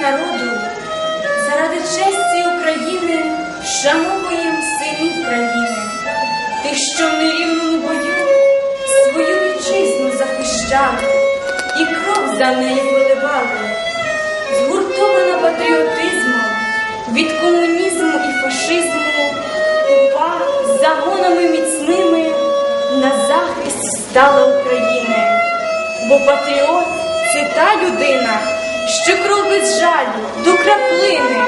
народу. Заради честі України шануєм синів країни, тих, що в нерівному бою свою вітчизну захищали і кров за неї виливали, згуртована патріотизмом від комунізму і фашизму, упа загонами міцними на захист стала України, бо патріот це та людина що кров без жалю до краплини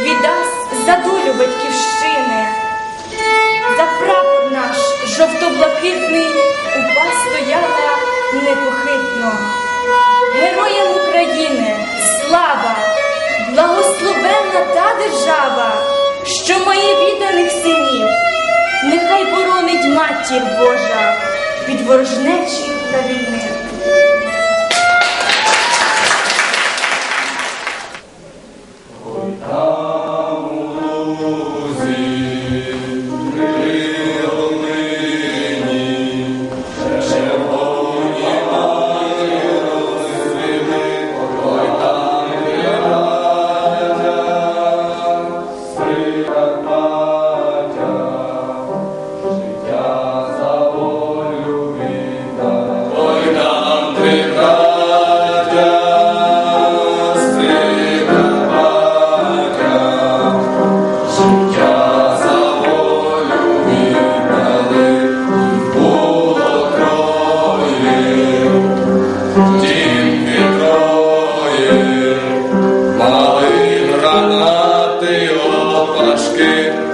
віддасть за долю батьківщини. За прапор наш жовто-блакитний упа стояла непохитно. Героям України слава, благословенна та держава, що має відданих синів, нехай боронить матір Божа від ворожнечі та війни. los que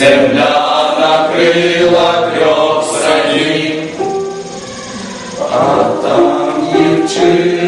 земля накрила трьох садів, а там дівчина.